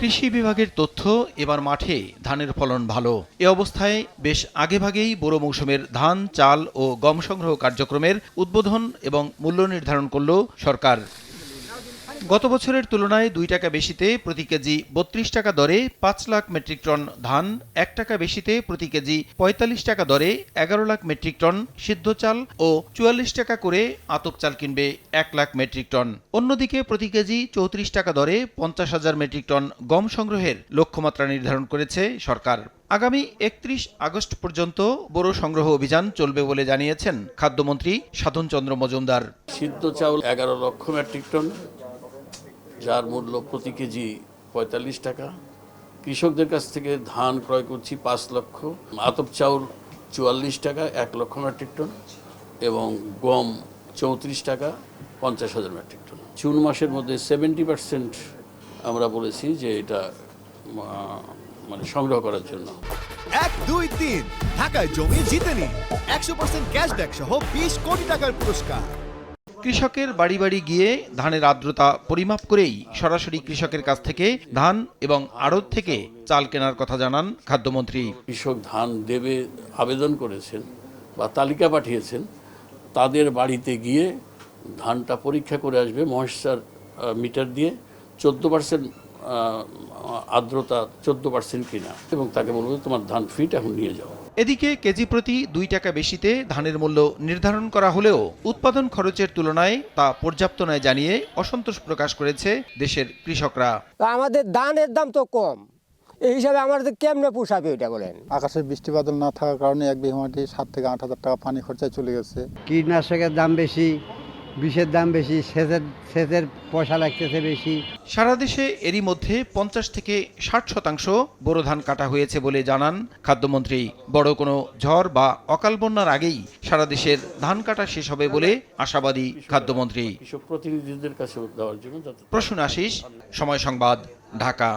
কৃষি বিভাগের তথ্য, এবার মাঠে ধানের ফলন ভালো। এ অবস্থায় বেশ আগেভাগেই বোরো মৌসুমের ধান, চাল ও গম সংগ্রহ কার্যক্রমের উদ্বোধন এবং মূল্য নির্ধারণ করল সরকার। গত বছরের তুলনায় দুই টাকা বেশিতে প্রতি কেজি বত্রিশ টাকা দরে পাঁচ লাখ মেট্রিক টন ধান, এক টাকা বেশিতে প্রতি কেজি পঁয়তাল্লিশ টাকা দরে এগারো লাখ মেট্রিক টন সিদ্ধ চাল ও চুয়াল্লিশ টাকা করে আতপ চাল কিনবে এক লাখ মেট্রিক টন। অন্যদিকে প্রতি কেজি চৌত্রিশ টাকা দরে পঞ্চাশ হাজার মেট্রিক টন গম সংগ্রহের লক্ষ্যমাত্রা নির্ধারণ করেছে সরকার। আগামী একত্রিশ আগস্ট পর্যন্ত বোরো সংগ্রহ অভিযান চলবে বলে জানিয়েছেন খাদ্যমন্ত্রী সাধন চন্দ্র মজুমদার। সিদ্ধ চাউল এগারো লক্ষ মেট্রিক টন যার মূল্য প্রতি কেজি পঁয়তাল্লিশ টাকা। কৃষকদের কাছ থেকে ধান ক্রয় করছি পাঁচ লক্ষ। আতপ চাউল চুয়াল্লিশ টাকা, এক লক্ষ মেট্রিক টন এবং গম চৌত্রিশ টাকা, পঞ্চাশ হাজার মেট্রিক টন। জুন মাসের মধ্যে সেভেন্টি পার্সেন্ট আমরা বলেছি যে এটা মানে সংগ্রহ করার জন্য। এক, দুই, তিন। ঢাকায় জমি জিতে নিন একশো পার্সেন্ট ক্যাশব্যাক সহ বিশ কোটি টাকার পুরস্কার। কৃষকের বাড়ি বাড়ি গিয়ে ধানের আর্দ্রতা পরিমাপ করেই সরাসরি কৃষকের কাছ থেকে ধান এবং আড়ত থেকে চাল কেনার কথা জানান খাদ্যমন্ত্রী। কৃষক ধান দেবে, আবেদন করেছেন বা তালিকা পাঠিয়েছেন, তাদের বাড়িতে গিয়ে ধানটা পরীক্ষা করে আসবে মহেশ্চার মিটার দিয়ে চোদ্দ পার্সেন্ট আর্দ্রতা চোদ্দ পার্সেন্ট কিনা। এবং তাকে বলব, তোমার ধান ফিট এখন নিয়ে যাও। এদিকে কেজি প্রতি দুই টাকা বেশিতে ধানের মূল্য নির্ধারণ করা হলেও উৎপাদন খরচের তুলনায় তা পর্যাপ্ত নয় জানিয়ে অসন্তোষ প্রকাশ করেছে দেশের কৃষকরা। তো আমাদের ধানের দাম তো কম। এই হিসাবে আমাদের কেমনে পোষাবে ওইটা বলেন? আকাশে বৃষ্টি বাদল না থাকার কারণে এক বিঘা মাটি সাত থেকে আট হাজার টাকা পানি খরচায় চলে গেছে। কীটনাশকের দাম বেশি বিষের দাম বেশি সেচের সেচের পয়সা লাগতেছে বেশি। সারা দেশে এরই মধ্যে পঞ্চাশ থেকে ষাট শতাংশ বোরো ধান কাটা হয়েছে বলে জানান খাদ্যমন্ত্রী। বড় কোনো ঝড় বা অকাল বন্যার আগেই সারা দেশের ধান কাটা শেষ হবে বলে আশাবাদী খাদ্যমন্ত্রী। প্রতিনিধিদের কাছে প্রসূন আশিস সময় সংবাদ ঢাকা।